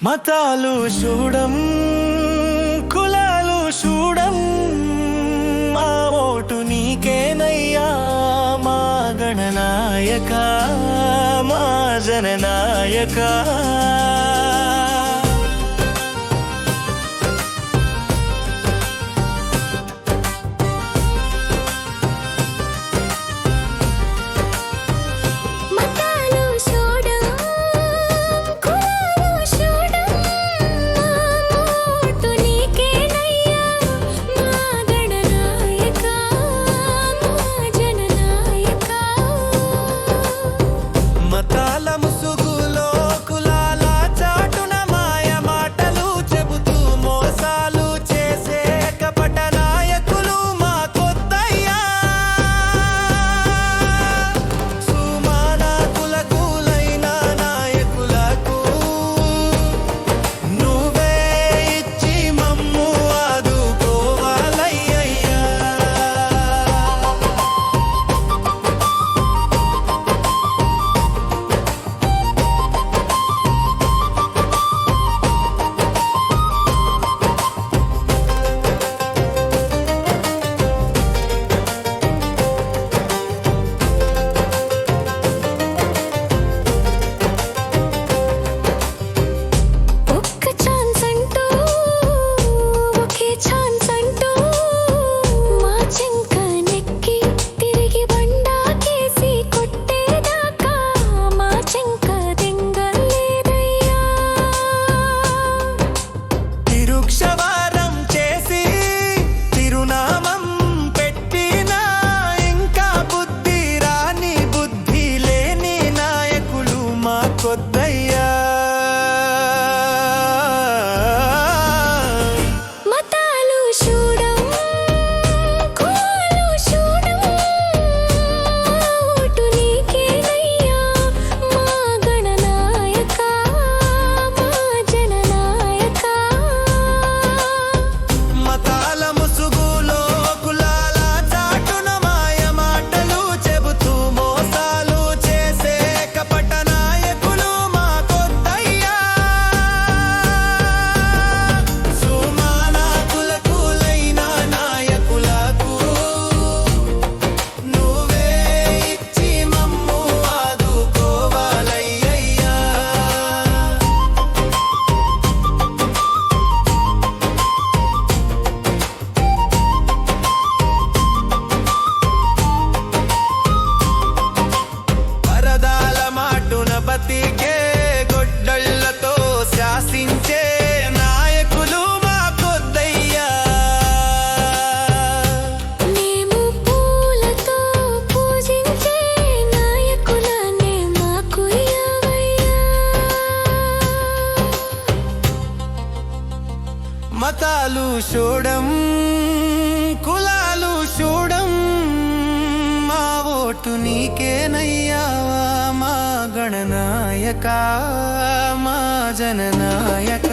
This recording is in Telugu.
మతాలు చూడం కులాలు చూడం మా ఓటు నీకేనయ్యా మా గణనాయక మా జననాయక. చూడం కులాలు చూడం మా ఓటు నీకేనయ్యా మా గణనాయక మా జననాయక.